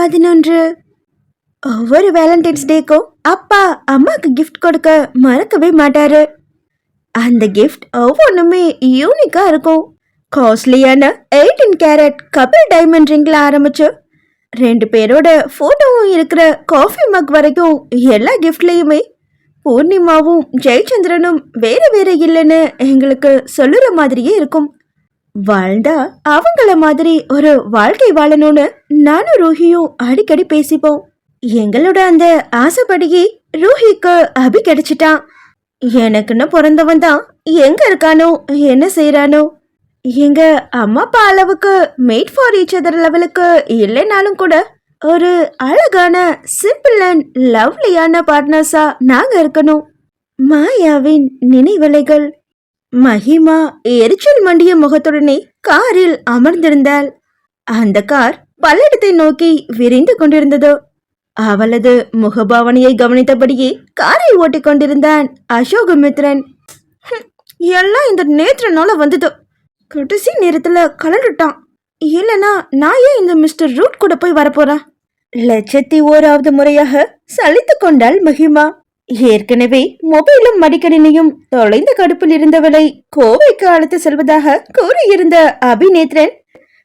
பதினொன்று. ஒவ்வொரு வேலண்டைன்ஸ் டேக்கும் அப்பா அம்மாவுக்கு கிஃப்ட் கொடுக்க மறக்கவே மாட்டாரு. அந்த கிஃப்ட் ஒவ்வொன்றுமே யூனிக்காக இருக்கும். காஸ்ட்லியான எயிட்டீன் கேரட் கபில் டைமண்ட் ரிங்கில் ஆரம்பிச்சு ரெண்டு பேரோட ஃபோட்டோவும் இருக்கிற காஃபி மக் வரைக்கும் எல்லா கிஃப்ட்லேயுமே பூர்ணிமாவும் ஜெயச்சந்திரனும் வேறு வேறு இல்லைன்னு எங்களுக்கு சொல்லுற மாதிரியே இருக்கும். வாழ்ந்தா அவங்கள மாதிரி ஒரு வாழ்க்கை வாழணும்னு நானும் ரூஹியும் அடிக்கடி பேசிப்போம். எங்களோட அந்த ஆசைப்படியே ரூஹிக்கு அபி கிடைச்சிட்டான். எனக்குன்னு பிறந்தவன் தான் எங்க இருக்கானோ என்ன செய்யறானோ எங்க அம்மா அப்பா அளவுக்கு மேட் ஃபார் ஈச் அதர் லெவலுக்கு இல்லைனாலும் கூட ஒரு அழகான சிம்பிள் அண்ட் லவ்லியான பார்ட்னர்ஸா நாங்க இருக்கணும். மாயாவின் நினைவலைகள் மஹிமா எரிச்சல் மண்டிய முகத்துடனே காரில் அமர்ந்திருந்தாள். அந்த கார் பல்லடத்தை நோக்கி விரைந்து கொண்டிருந்தது. அவளது முகபாவனையை கவனித்தபடியே காரை ஓட்டிக் கொண்டிருந்தான் அசோகமித்ரன். எல்லாம் இந்த நேத்திரனால வந்ததோ. கடைசி நேரத்துல கலண்டுட்டான். இல்லனா நான் ஏன் இந்த மிஸ்டர் ரூட் கூட போய் வரப்போறேன்? லட்சத்தி ஓராவது முறையாக சலித்து கொண்டாள் மஹிமா ஏற்கனவே மொபைலும் மடிக்கணினியும் தொலைந்த கடுப்பில் இருந்தவளை கோவைக்கு அழைத்து செல்வதாக கூறியிருந்த அபிநேத்ரன்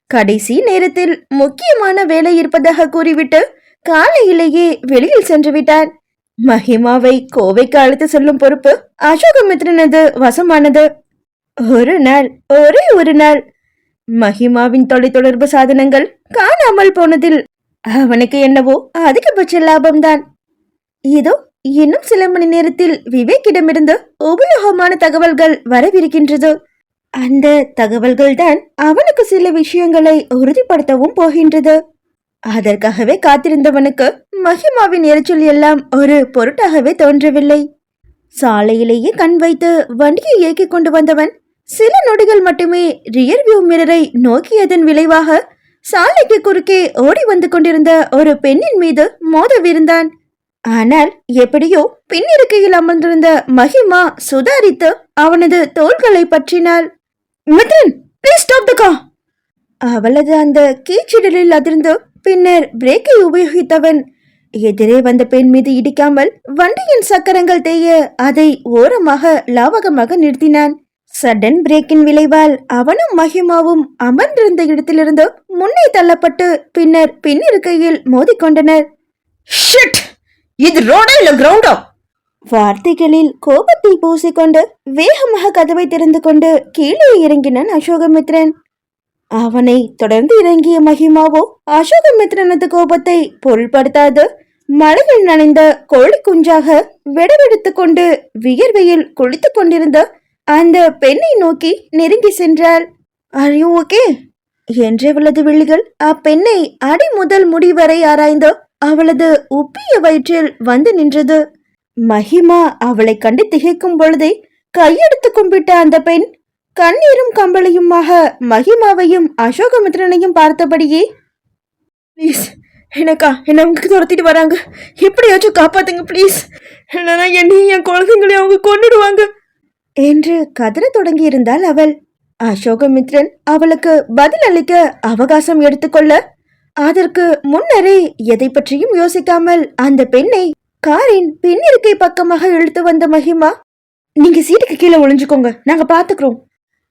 கடைசி நேரத்தில் முக்கியமான வேலை இருப்பதாக கூறிவிட்டு காலையிலேயே வெளியில் சென்று விட்டான். மஹிமாவை கோவைக்கு அழைத்து செல்லும் பொறுப்பு அசோகமித்ரனது வசமானது. ஒரு நாள் ஒரே ஒரு நாள். மஹிமாவின் தொலைத்தொடர்பு சாதனங்கள் காணாமல் போனதில் அவனுக்கு என்னவோ அதிகபட்ச லாபம்தான். இதோ இன்னும் சில மணி நேரத்தில் விவேக்கிடமிருந்து உபயோகமான தகவல்கள் வரவிருக்கின்றது. அந்த தகவல்கள் தான் அவனுக்கு சில விஷயங்களை உறுதிப்படுத்தவும் போகின்றது. அதற்காகவே காத்திருந்தவனுக்கு மஹிமாவின் எரிச்சல் எல்லாம் ஒரு பொருட்டாகவே தோன்றவில்லை. சாலையிலேயே கண் வைத்து வண்டியை இயக்கிக் கொண்டு வந்தவன் சில நொடிகள் மட்டுமே ரியர்வியூ மிரரை நோக்கியதன் விளைவாக சாலைக்கு குறுக்கே ஓடி வந்து கொண்டிருந்த ஒரு பெண்ணின் மீது மோதவிருந்தான். ஆனால் எப்படியோ பின்னிருக்கையில் அமர்ந்திருந்த மஹிமா சுதாரித்து அவனது தோள்களை பற்றினாள். மித்ரன் ப்ளீஸ் ஸ்டாப் த அவளது அந்த கீச்சிடலில் அதிர்ந்து பின்னர் பிரேக்கை உபயோகித்தவன். எதிரே வந்த பெண் மீது இடிக்காமல் வண்டியின் சக்கரங்கள் தேய அதை ஓரமாக லாவகமாக நிறுத்தினான். சடன் பிரேக்கின் விளைவால் அவனும் மஹிமாவும் அமர்ந்திருந்த இடத்திலிருந்து முன்னே தள்ளப்பட்டு பின்னர் பின்னிருக்கையில் மோதிக்கொண்டனர். ஷிட் இது ரோடா இல்ல கிரவுண்டா வார்த்தைகளில் கோபத்தை பூசிக்கொண்டு வேகமாக கதவை திறந்து கொண்டு கீழே இறங்கினான் அசோகமித்ரன். அவனை தொடர்ந்து இறங்கிய மகிமாவோ அசோகமித்ரனது கோபத்தை பொருள்படுத்தாது. மழையில் நனைந்த கோழி குஞ்சாக விடவெடுத்து கொண்டு வியர்வையில் குளித்துக் கொண்டிருந்த அந்த பெண்ணை நோக்கி நெருங்கி சென்றாள். அறியும் ஓகே என்றவளது விழிகள் அப்பெண்ணை அடி முதல் முடி வரை ஆராய்ந்து அவளது உப்பிய வயிற்றில் வந்து நின்றது. மஹிமா அவளை கண்டு திகைக்கும் பொழுதே கையெடுத்து கும்பிட்ட அந்த பெண் கண்ணீரும் கம்பளையுமாக மஹிமாவையும் அசோகமித்ரனையும் பார்த்தபடியே ப்ளீஸ் எனக்கா என்ன அவங்க துரத்திட்டு வராங்க. எப்படியாச்சும் காப்பாத்துங்க ப்ளீஸ் இல்லைன்னா என்னையும் என் குழந்தைங்களையும் அவங்க கொண்டுடுவாங்க என்று கதறத் தொடங்கியிருந்தாள் அவள். அசோகமித்ரன் அவளுக்கு பதில் அளிக்க அவகாசம் எடுத்துக்கொள்ள அதற்கு முன்னரே எதை பற்றியும் யோசிக்காமல் அந்த பெண்ணை காரின் பின்னிருக்கை பக்கமாக இழுத்து வந்த மகிமா நீங்க சீட்டுக்கு கீழே ஒளிஞ்சுக்கோங்க நாங்க பாத்துக்கிறோம்.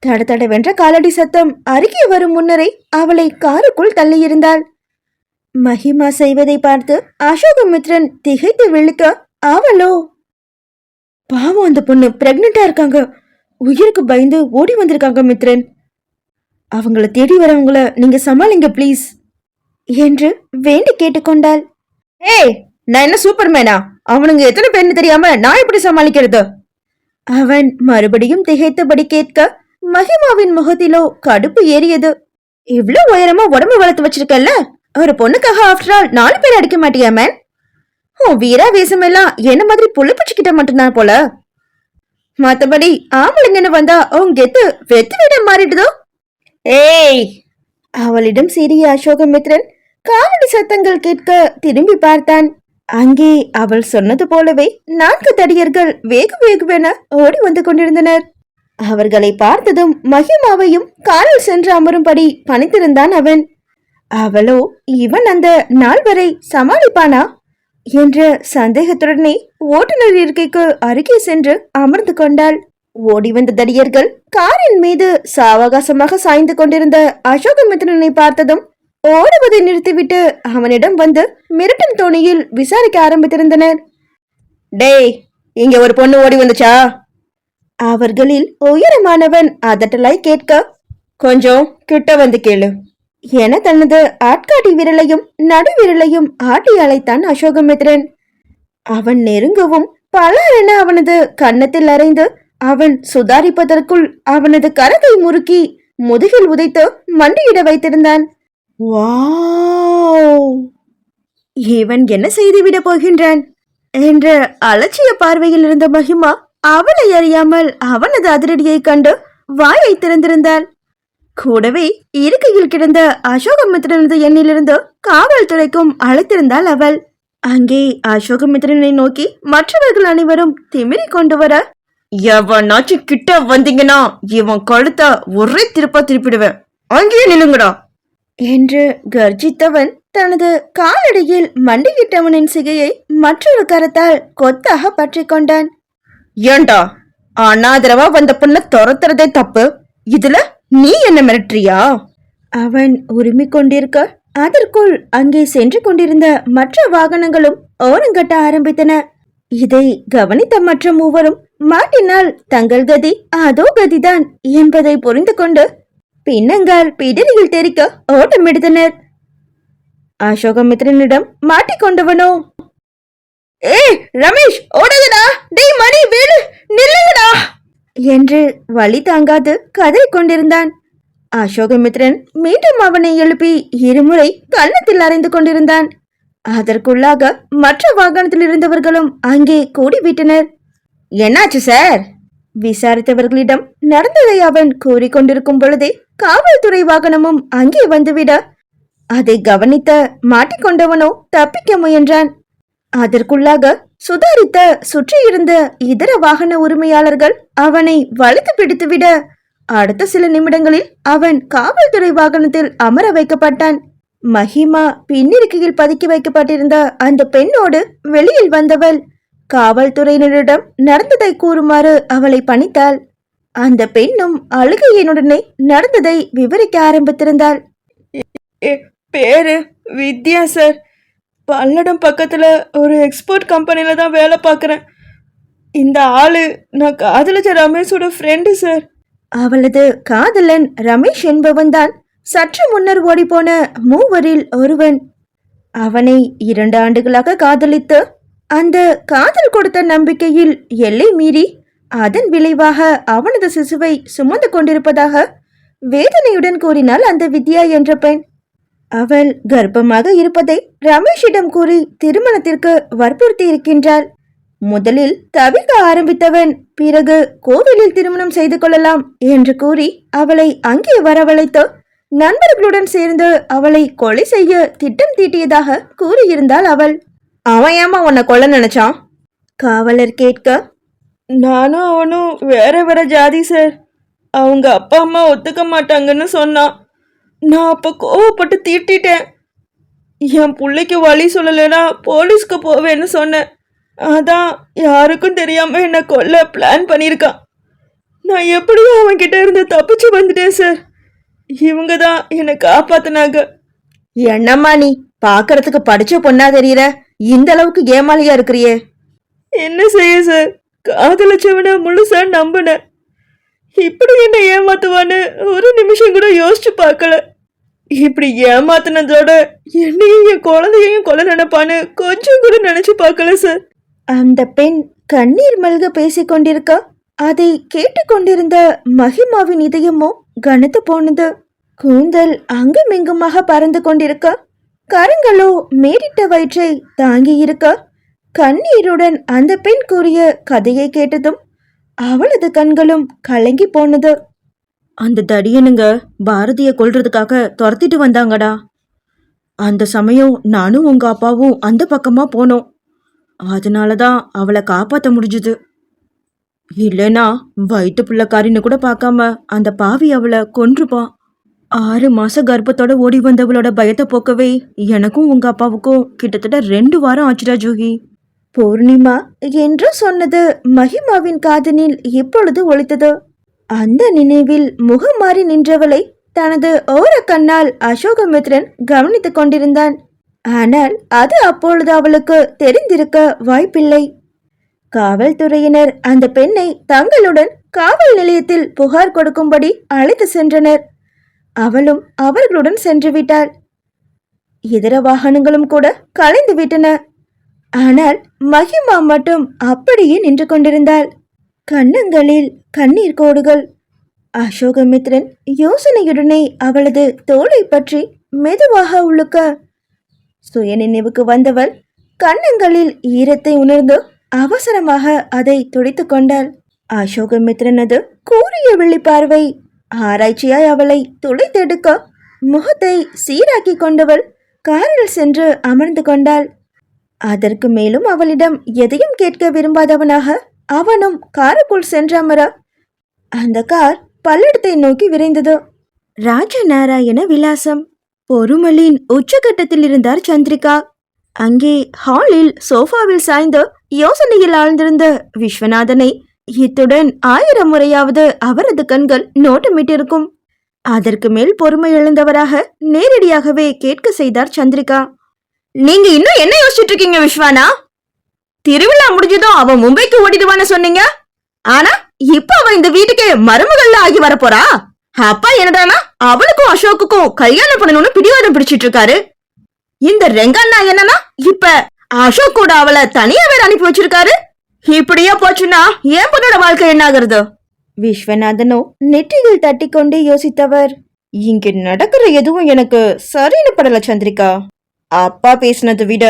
தட தடவென்ற காலடி சத்தம் அருகே வரும் முன்னரே அவளை காருக்குள் தள்ளியிருந்தாள். மகிமா செய்வதை பார்த்து அசோகமித்ரன் திகைத்து விழுக்க அவளோ பாவம் அந்த பொண்ணு பிரெக்னெண்டா இருக்காங்க. உயிருக்கு பயந்து ஓடி வந்திருக்காங்க மித்ரன். அவங்கள தேடி வரவங்கள நீங்க சமாளிங்க ப்ளீஸ் என்று வேண்டி கேட்டுக்கொண்டாள். ஏய் நான் என்ன சூப்பர்மேனா? அவனுங்க எத்தனை பேர்னு தெரியாம நான் எப்படி சமாளிக்கிறது? அவன் மறுபடியும் திகைத்தபடி கேட்க மகிமாவின் முகத்திலோ கடுப்பு ஏறியது. இவ்ளோ உயரமா உடம்பு வளர்த்து வச்சிருக்கல்ல? ஒரு பொண்ணுக்காக ஆஃப்டர் ஆல் நாலு பேர் அடிக்க மாட்டியா மேன் உன் வீராவேசம் எல்லாம் என்ன மாதிரி புள்ளிப்பூச்சிக்கிட்ட மட்டும்தான் போல. மத்தபடி ஆம்பளைங்கன்னு வந்தா உன் கெத்து வெத்து விட மாறிடுதோ? ஏய்! அவளிடம் சிறிய அசோகமித்ரன் காலடி சத்தங்கள் கேட்க திரும்பி பார்த்தான். அங்கே அவள் சொன்னது போலவே நான்கு தடியர்கள் வேகு வேகுவென ஓடி வந்து கொண்டிருந்தனர். அவர்களை பார்த்ததும் மகிமாவையும் காலில் சென்று அமரும்படி பணித்திருந்தான் அவன். அவளோ இவன் அந்த நாள் வரை சமாளிப்பானா? என்ற சந்தேகத்துடனே ஓட்டுநர் இருக்கைக்கு அருகே சென்று அமர்ந்து கொண்டாள். ஓடி வந்த தடியர்கள் காரின் மீது சாவகாசமாக சாய்ந்து கொண்டிருந்த அசோகமித்ரனை பார்த்ததும் ஓடுவதை நிறுத்திவிட்டு அவனிடம் வந்து மிரட்டும் தோணியில் விசாரிக்க ஆரம்பித்திருந்தனர். டேய் இங்க ஒரு பொண்ணு ஓடி வந்துச்சா? அவர்களில் உயரமானவன் அதட்டலாய் கேட்க கொஞ்சம் கிட்ட வந்து கேளு. என தனது ஆட்காட்டி விரலையும் நடு விரலையும் ஆட்டி அழைத்தான் அசோகமித்ரன். அவன் நெருங்கவும் பலரென அவனது கன்னத்தில் அறைந்து அவன் சுதாரிப்பதற்குள் அவனது கரத்தை முறுக்கி முதுகில் உதைத்து மண்டியிட வைத்திருந்தான். வாவ்! இவன் என்ன செய்துவிட போகின்றான்? என்ற அலட்சிய பார்வையில் இருந்த மகிமா அவளை அறியாமல் அவனது அதிரடியைக் கண்டு வாயை திறந்திருந்தாள் கூடவே இருக்கையில் கிடந்த அசோகமித்ரனது எண்ணிலிருந்து காவல்துறைக்கும் அழைத்திருந்தாள் அவள். அங்கே அசோகமித்ரனை நோக்கி மற்றவர்கள் அனைவரும் திமிரி கொண்டு வர எவனாச்சும் கிட்ட வந்தீங்கன்னா இவன் கழுத்த ஒரே திருப்பா திருப்பிடுவேன். அங்கேயே நில்லுங்கடா. என்று கர்ஜித்தவன் தனது காலடியில் மண்டியிட்டவனின் சிகையை மற்றொரு கரத்தால் கொத்தாக பற்றிக் கொண்டான். ஏண்டா? அனாதரவா வந்த பொண்ண துரத்துறதே தப்பு. இதுல நீ என்ன மிரட்டுறியா? அவன் உரிமிக் கொண்டிருக்க அதற்குள் அங்கே சென்று கொண்டிருந்த மற்ற வாகனங்களும் ஓரங்கட்ட ஆரம்பித்தன. இதை கவனித்த மற்ற மூவரும் மாட்டினால் தங்கள் கதி அதோ கதிதான் என்பதை புரிந்து கொண்டு பின்னங்கால் பிடரியில் தெரிக்க ஓட்டம் எடுத்தனர். அசோகமித்ரனிடம் மாட்டிக்கொண்டவனோ ஏய் ரமேஷ் ஓடுங்கடா டேய் மணி வீடு நில்லுங்கடா. என்று வழி தாங்காது கதறிக் கொண்டிருந்தான். அசோகமித்ரன் மீண்டும் அவனை எழுப்பி இருமுறை கன்னத்தில் அறைந்து கொண்டிருந்தான். அதற்குள்ளாக மற்ற வாகனத்தில் இருந்தவர்களும் அங்கே கூடிவிட்டனர். என்னாச்சு சார்? விசாரித்தவர்களிடம் நடந்ததை அவன் கூறிக்கொண்டிருக்கும் பொழுதே காவல்துறை வாகனமும் அங்கே வந்துவிட. அதை கவனித்த மாட்டிக்கொண்டவனோ தப்பிக்க முயன்றான். அதற்குள்ளாக சுதாரித்த சுற்றியிருந்த இதர வாகன உரிமையாளர்கள் அவனை வளைத்து பிடித்துவிட அடுத்த சில நிமிடங்களில் அவன் காவல்துறை வாகனத்தில் அமர வைக்கப்பட்டான். மஹிமா பின்னிருக்கையில் பதுக்கி வைக்கப்பட்டிருந்த அந்த பெண்ணோடு வெளியில் வந்தவள். காவல்துறையினரிடம் நடந்ததை கூறுமாறு அவளை பணித்தாள். அந்த பெண்ணும் அழுகையினுடனே நடந்ததை விவரிக்க ஆரம்பித்திருந்தாள். பேரு வித்யா சார் பல்லடம் பக்கத்தில் ஒரு எக்ஸ்போர்ட் கம்பெனியில் தான் வேலை பார்க்குறேன். இந்த ஆளு நான் காதலிச்ச ரமேஷோட ஃப்ரெண்டு சார் அவளது காதலன் ரமேஷ் என்பவன்தான் சற்று முன்னர் ஓடிப்போன மூவரில் ஒருவன். அவனை இரண்டு ஆண்டுகளாக காதலித்து அந்த காதல் கொடுத்த நம்பிக்கையில் எல்லை மீறி அதன் விளைவாக அவனது சிசுவை சுமந்து கொண்டிருப்பதாக வேதனையுடன் கூறினாள் அந்த வித்யா என்ற பெண். அவள் கர்ப்பமாக இருப்பதை ரமேஷிடம் கூறி திருமணத்திற்கு வற்புறுத்தி இருக்கின்றாள். முதலில் தவிர்க்க ஆரம்பித்தவன் பிறகு கோவிலில் திருமணம் செய்து கொள்ளலாம் என்று கூறி அவளை அங்கே வரவழைத்து நண்பர்களுடன் சேர்ந்து அவளை கொலை செய்ய திட்டம் தீட்டியதாக கூறியிருந்தாள் அவள். அவன் ஏமா உன்னை கொல்ல நினைச்சான்? காவலர் கேட்க நானும் அவனும் வேற வேற ஜாதி சார் அவங்க அப்பா அம்மா ஒத்துக்க மாட்டாங்கன்னு சொன்னான் நான் அப்போ கோவப்பட்டு தீட்டிட்டேன். என் பிள்ளைக்கு வழி சொல்லலைன்னா போலீஸ்க்கு போவேன்னு சொன்னேன். அதான் யாருக்கும் தெரியாம என்னை கொல்ல பிளான் பண்ணியிருக்கான் நான் எப்படியும் அவன்கிட்ட இருந்து தப்பிச்சு வந்துட்டேன் சார் இவங்க தான் என்னை காப்பாத்தினாங்க. என்னம்மா நீ? பாக்குறதுக்கு படிச்ச பொண்ணா தெரியற? இந்த அளவுக்கு ஏமாளியா இருக்கிறியே. என்ன செய்ய சார் காதலிச்சவனை முழுசா நம்பினேன் இப்படி என்ன ஏமாத்துவான்னு ஒரு நிமிஷம் கூட யோசிச்சு பார்க்கல. இப்படி ஏமாத்தினதோட என்னையும் என் குழந்தையையும் கொலை நினைப்பான்னு கொஞ்சம் கூட நினைச்சு பார்க்கல சார் அந்த பெண் கண்ணீர் மல்க பேசிக் கொண்டிருக்க? அதை கேட்டுக்கொண்டிருந்த மகிமாவின் இதயமோ கனத்து போனது. கூந்தல் அங்குமிங்குமாக பறந்து கொண்டிருக்க? கரங்களோ மேடிட்ட வயிற்றை தாங்கி இருக்க கண்ணீருடன் அந்த பெண் கூறிய கதையை கேட்டதும் அவளது கண்களும் கலங்கி போனது. அந்த தடியனுங்க பாரதிய கொல்றதுக்காக துரத்திட்டு வந்தாங்கடா. அந்த சமயம் நானும் உங்க அப்பாவும் அந்த பக்கமா போனோம். அதனால தான் அவளை காப்பாற்ற முடிஞ்சுது. இல்லைனா வயிற்று பிள்ளைக்காரின்னு கூட பார்க்காம அந்த பாவி அவளை கொன்றுப்பான் ஆறு மாச கர்ப்பத்தோட ஓடி வந்தவளோட பயத்தை போக்கவே எனக்கும் உங்க அப்பாவுக்கும் கிட்டத்தட்ட ரெண்டு வாரம் ஆச்சுடா ஜூஹி பூர்ணிமா என்று சொன்னது மகிமாவின் காதனில் இப்பொழுது ஒழித்தது. அந்த நினைவில் முகம் மாறி நின்றவளை தனது ஓர கண்ணால் அசோகமித்ரன் கவனித்துக் கொண்டிருந்தான். ஆனால் அது அப்பொழுது அவளுக்கு தெரிந்திருக்க வாய்ப்பில்லை. காவல்துறையினர் அந்த பெண்ணை தங்களுடன் காவல் நிலையத்தில் புகார் கொடுக்கும்படி அழைத்து சென்றனர். அவளும் அவர்களுடன் சென்று விட்டாள் இதர வாகனங்களும் கூட கலைந்து விட்டன. ஆனால் மகிமா மட்டும் அப்படியே நின்று கொண்டிருந்தாள். கன்னங்களில் கண்ணீர் கோடுகள். அசோகமித்ரன் யோசனையுடனே அவளது தோளை பற்றி மெதுவாக உழுக்க. சுயநினைவுக்கு வந்தவள் கன்னங்களில் ஈரத்தை உணர்ந்து அவசரமாக அதை துடைத்து கொண்டாள். அசோகமித்ரனது கூறிய விழிப்பார்வை ஆராய்ச்சியாய் அவளை துடைத்தெடுக்க முகத்தை சீராக்கி கொண்டவள் காரில் சென்று அமர்ந்து கொண்டாள். அதற்கு மேலும் அவளிடம் எதையும் கேட்க விரும்பாதவனாக அவனும் காருக்குள் சென்றாமரா அந்த கார் பல்லடத்தை நோக்கி விரைந்தது. ராஜநாராயண விலாசம். பொறுமலின் உச்சகட்டத்தில் இருந்தார் சந்திரிகா. அங்கே ஹாலில் சோஃபாவில் சாய்ந்து யோசனையில் ஆழ்ந்திருந்த விஸ்வநாதனை இத்துடன் ஆயிரம் முறையாவது அவரது கண்கள் நோட்டமிட்டிருக்கும். அதற்கு மேல் பொறுமை எழுந்தவராக நேரடியாகவே கேட்க செய்தார் சந்திரிகா. நீங்க இன்னும் என்ன யோசிச்சுட்டு இருக்கீங்க விஸ்வானா? திருவிழா முடிஞ்சதும் அவன் மும்பைக்கு ஓடிடுவான்னு சொன்னீங்க. ஆனா இப்ப அவன் இந்த வீட்டுக்கு மருமகள்ல ஆகி வரப்போறா? அப்பா என்னடானா அவனுக்கும் அசோக்குக்கும் கல்யாணம் பண்ணணும்னு பிடிவாதம் பிடிச்சிட்டு இருக்காரு. இந்த ரெங்கண்ணா என்னன்னா இப்ப அசோக் கூட அவளை தனியா வேற அனுப்பி வச்சிருக்காரு. இப்படியே போச்சுன்னா என் பொண்ணோட வாழ்க்கை என்ன ஆகுறது? விஸ்வநாதனோ நெற்றியில் தட்டி கொண்டே யோசித்தவர். இங்க நடக்கிற எதுவும் எனக்கு சரின்னு படல சந்திரிகா. அப்பா பேசினதை விட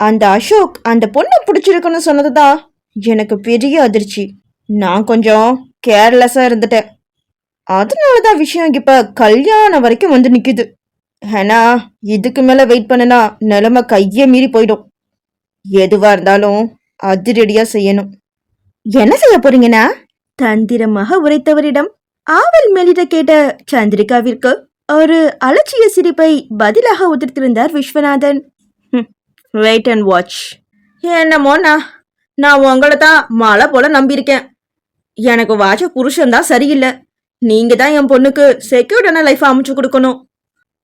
அந்த அசோக் அந்த பொண்ணை பிடிச்சிருக்குன்னு சொன்னதுதான் எனக்கு பெரிய அதிர்ச்சி. நான் கொஞ்சம் கேர்லெஸ்ஸாக இருந்துட்டேன். அதனாலதான் விஷயம் இப்போ கல்யாணம் வரைக்கும் வந்து நிற்குது ஏன்னா இதுக்கு மேலே வெயிட் பண்ணனா நிலமை கையை மீறி போயிடும். எதுவாக இருந்தாலும் அதிரடியாக செய்யணும். என்ன செய்ய போறீங்கன்னா தந்திரமாக உரைத்தவரிடம் ஆவல் மேலிட கேட்ட சந்திரிகாவிற்கு ஒரு அலட்சிய சிரிப்பை பதிலாக உதிர்த்திருந்தார் விஸ்வநாதன். வெயிட் அண்ட் வாட்ச் என்னமோண்ணா நான் உங்களை தான் மழை போல நம்பியிருக்கேன். எனக்கு வாச்ச புருஷன்தான் சரியில்லை. நீங்க தான் என் பொண்ணுக்கு செக்யூர்டான லைஃப் அமைச்சு கொடுக்கணும்.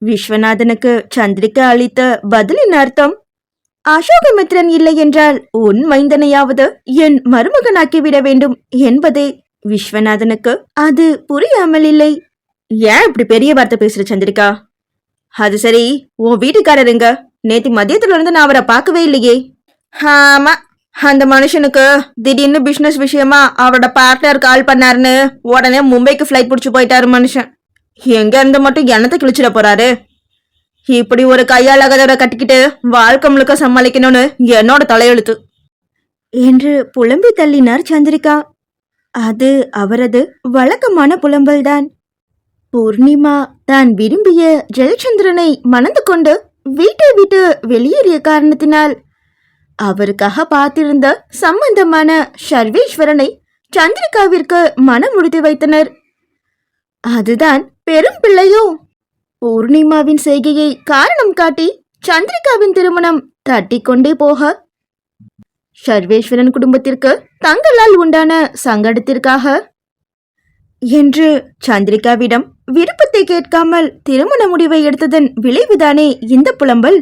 விஸ்வநாதனுக்கு சந்திரிகா அளித்த பதிலின் அர்த்தம் அசோகமித்ரன் இல்லை என்றால் உன் மைந்தனையாவது என் மருமகனாக்கிவிட வேண்டும். என்பதே விஸ்வநாதனுக்கு அது புரியாமல் இல்லை. ஏன் இப்படி பெரிய வார்த்தை பேசுற சந்திரிகா? அது சரி உன் வீட்டுக்காரருங்க நேத்து மதியத்துல இருந்து நான் அவரை பார்க்கவே இல்லையே. ஆமா அந்த மனுஷனுக்கு திடீர்னு பிசினஸ் விஷயமா அவரோட பார்ட்னர் கால் பண்ணாருன்னு உடனே மும்பைக்கு ஃப்ளைட் பிடிச்சி போயிட்டாரு மனுஷன். எங்க இருந்து மட்டும் எண்ணத்தை கிழிச்சிட போறாரு? இப்படி ஒரு கையாளாகதவரை கட்டிக்கிட்டு வாழ்க்கை முழுக்க சமாளிக்கணும்னு என்னோட தலையெழுத்து. என்று புலம்பி தள்ளினார் சந்திரிகா. அது அவரது வழக்கமான புலம்பல்தான். பூர்ணிமா தான் விரும்பிய ஜெயச்சந்திரனை மணந்து கொண்டு வீட்டை விட்டு வெளியேறிய காரணத்தினால் அவருக்காக பார்த்திருந்த சம்பந்தமான சர்வேஸ்வரனை சந்திரிகாவிற்கு மனம் முடித்து வைத்தனர். அதுதான் பெரும் பிள்ளையோ பூர்ணிமாவின் செய்கையை காரணம் காட்டி சந்திரிகாவின் திருமணம் தட்டிக்கொண்டே போக சர்வேஸ்வரன் குடும்பத்திற்கு தங்களால் உண்டான சங்கடத்திற்காக என்று சந்திரிகாவிடம் விருப்பத்தை கேட்காமல் திருமண முடிவை எடுத்ததன் விளைவுதானே இந்த புலம்பல்?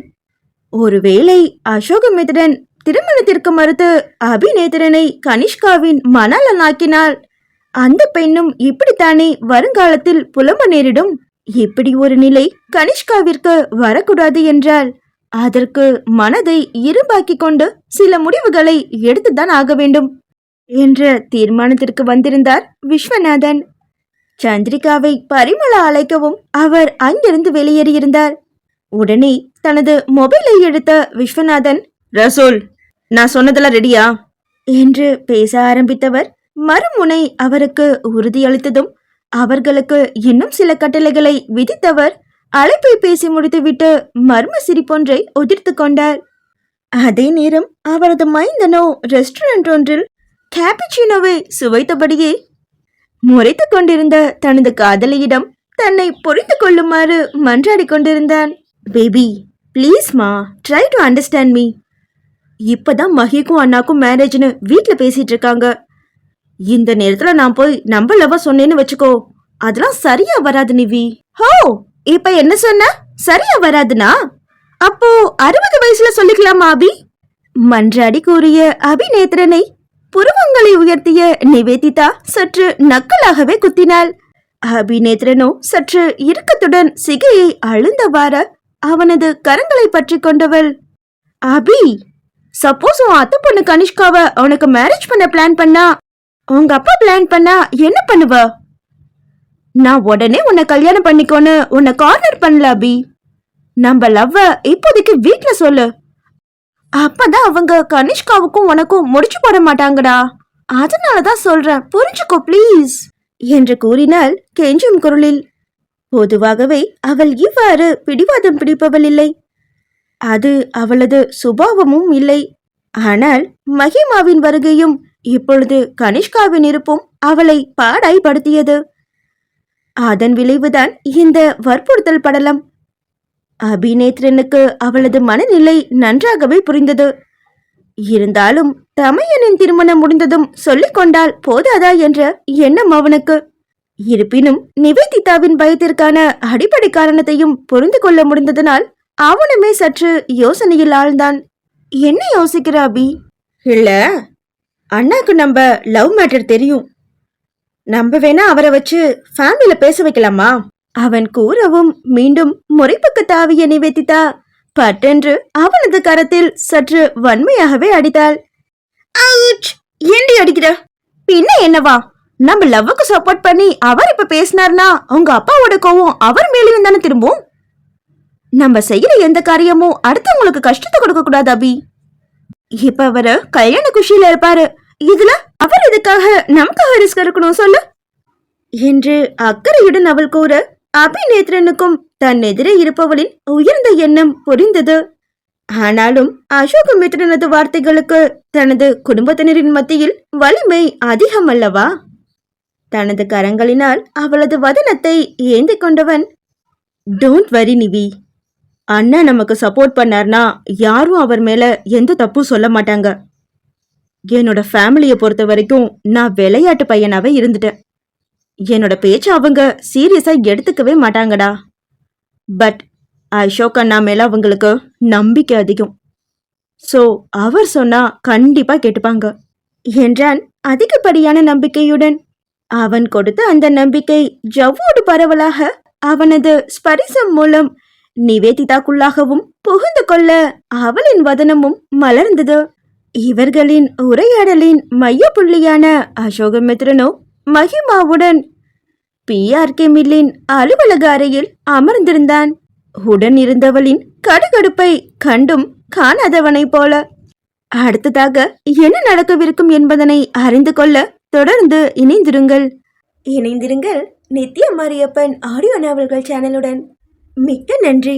ஒருவேளை அசோகமித்ரன் திருமணத்திற்கு மறுத்து அபிநேத்திரனை கனிஷ்காவின் மணலனாக்கினால் அந்த பெண்ணும் இப்படித்தானே வருங்காலத்தில் புலம்ப நேரிடும்? இப்படி ஒரு நிலை கனிஷ்காவிற்கு வரக்கூடாது என்றால் அதற்கு மனதை இரும்பாக்கிக் கொண்டு சில முடிவுகளை எடுத்துதான் ஆக வேண்டும். என்ற தீர்மானத்திற்கு வந்திருந்தார் விஸ்வநாதன். சந்திரிகாவை பரிமள அழைக்கவும் அவர் அங்கிருந்து வெளியேறியிருந்தார். உடனே தனது மொபைலை எடுத்த விஸ்வநாதன் ரசூல் நான் சொன்னதெல்லாம் ரெடியா? என்று பேச ஆரம்பித்தவர். மறுமுனை அவருக்கு உறுதியளித்ததும் அவர்களுக்கு இன்னும் சில கட்டளைகளை விதித்தவர். அழைப்பை பேசி முடித்துவிட்டு மர்ம சிரிப்பொன்றை உதிர்த்து கொண்டார். அதே நேரம் அவரது மைந்தனோ ரெஸ்டாரண்ட் ஒன்றில் கேபிச்சினோவை சுவைத்தபடியே முறைத்து கொண்டிருந்த தனது காதலியிடம் தன்னை புரிந்து கொள்ளுமாறு மன்றாடி கொண்டிருந்தான். பேபி ப்ளீஸ் மா ட்ரை டு அண்டர்ஸ்டாண்ட் மீ இப்பதான் மகிக்கும் அண்ணாக்கும் மேரேஜ்னு வீட்டில் பேசிட்டு இருக்காங்க. இந்த நேரத்துல நான் போய் நம்ம லவ சொன்னேன்னு வச்சுக்கோ. அதெல்லாம் சரியா வராது நிவி. ஹோ இப்ப என்ன சொன்ன? சரியா வராதுனா? அப்போ அறுபது வயசுல சொல்லிக்கலாமா அபி? மன்றாடி கூறிய அபிநேத்திரனை புருவங்களை உயர்த்திய நிவேதிதா சற்று நக்கலாகவே குத்தினாள். அபிநேத்ரனோ சற்று இறுக்கத்துடன் சிகையை அழுந்தவாற அவனது கரங்களை பற்றி கொண்டவள் அபி சப்போஸ் உன் அத்தை பொண்ணு கனிஷ்காவ உனக்கு மேரேஜ் பண்ண பிளான் பண்ணா உங்க அப்பா பிளான் பண்ணா என்ன பண்ணுவ? நான் உடனே உன்னை கல்யாணம் பண்ணிக்கோன்னு உன்னை கார்னர் பண்ணல அபி. நம்ம லவ்வ இப்போதைக்கு வீட்டில் சொல்லு. அப்பதான் அவங்க கனிஷ்காவுக்கும் உனக்கும் முடிச்சு போட மாட்டாங்கடா. அதனாலதான் சொல்றேன் புரிஞ்சுக்கோ ப்ளீஸ் என்று கூறினாள் கெஞ்சும் குரலில். பொதுவாகவே அவள் இவ்வாறு பிடிவாதம் பிடிப்பவள் இல்லை. அது அவளது சுபாவமும் இல்லை. ஆனால் மகிமாவின் வருகையும் இப்பொழுது கனிஷ்காவின் இருப்பும் அவளை பாடாய்படுத்தியது அதன் விளைவுதான் இந்த வற்புறுத்தல் படலம். அபிநேத்ரனுக்கு அவளது மனநிலை நன்றாகவே புரிந்தது. இருந்தாலும் தமையனின் திருமணம் முடிந்ததும் சொல்லிக் கொண்டால் போதாதா என்ற எண்ணம் அவனுக்கு. இருப்பினும் நிவேதிதாவின் பயத்திற்கான அடிப்படை காரணத்தையும் புரிந்து கொள்ள முடிந்ததனால் அவனுமே சற்று யோசனையில் ஆழ்ந்தான். என்ன யோசிக்கிற அபி? இல்ல அண்ணாக்கு நம்ம லவ் மேட்டர் தெரியும். நம்ம வேணா அவரை வச்சு ஃபேமிலியில பேச வைக்கலாமா? அவன் கூறவும் மீண்டும் முறைப்புக்கு தாவிய நிவேதிதா பட்டென்று அவனது கரத்தில் சற்று வன்மையாகவே அடித்தாள். ஏண்டி அடிக்கிற? பின்ன என்னவா? நம்ம லவ்வுக்கு சப்போர்ட் பண்ணி அவர் இப்ப பேசினார்னா உங்க அப்பாவோட கோவம் அவர் மேலேயும் தானே திரும்பும்? நம்ம செய்யற எந்த காரியமும் அடுத்தவங்களுக்கு கஷ்டத்தை கொடுக்க கூடாது அபி. இப்ப அவரு கல்யாண குஷியில இருப்பாரு. இதுல அவர் இதுக்காக நமக்காக ரிஸ்க் இருக்கணும் சொல்லு? என்று அக்கறையுடன் அவள் கூற அபிநேத்ரனுக்கும் தன் எதிரே இருப்பவளின் உயர்ந்த எண்ணம் புரிந்தது ஆனாலும் அசோகமித்ரனது வார்த்தைகளுக்கு தனது குடும்பத்தினரின் மத்தியில் வலிமை அதிகம் அல்லவா தனது கரங்களினால் அவளது வதனத்தை ஏந்தி கொண்டவன் டோன்ட் வரி நிவி அண்ணா நமக்கு சப்போர்ட் பண்ணார்னா யாரும் அவர் மேல எந்த தப்பும் சொல்ல மாட்டாங்க. என்னோட ஃபேமிலியை பொறுத்த வரைக்கும் நான் விளையாட்டு பையனாவே இருந்துட்டேன். என்னோட பேச்ச அவங்க சீரியஸா எடுத்துக்கவே மாட்டாங்கடா. பட் அசோக் அண்ணா மேல அவங்களுக்கு நம்பிக்கை அதிகம். சோ அவர் சொன்னா கண்டிப்பா கேட்டுப்பாங்க. என்றான் அதிகப்படியான நம்பிக்கையுடன். அவன் கொடுத்த அந்த நம்பிக்கை ஜவ்வோடு பரவலாக அவனது ஸ்பரிசம் மூலம் நிவேதிதாக்குள்ளாகவும் புகுந்து கொள்ள அவளின் வதனமும் மலர்ந்தது. இவர்களின் உரையாடலின் மையப்புள்ளியான அசோகமித்ரனோ மகிமாவுடன் பிஆர்கே மில்லின் அலுவலக அறையில் அமர்ந்திருந்தான். உடன் இருந்தவளின் கடுகடுப்பை கண்டும் காணாதவனைப் போல. அடுத்ததாக என்ன நடக்கவிருக்கும் என்பதனை அறிந்து கொள்ள தொடர்ந்து இணைந்திருங்கள். இணைந்திருங்கள் நித்யா மாரியப்பன் ஆடியோ நாவல்கள் சேனலுடன். மிக்க நன்றி.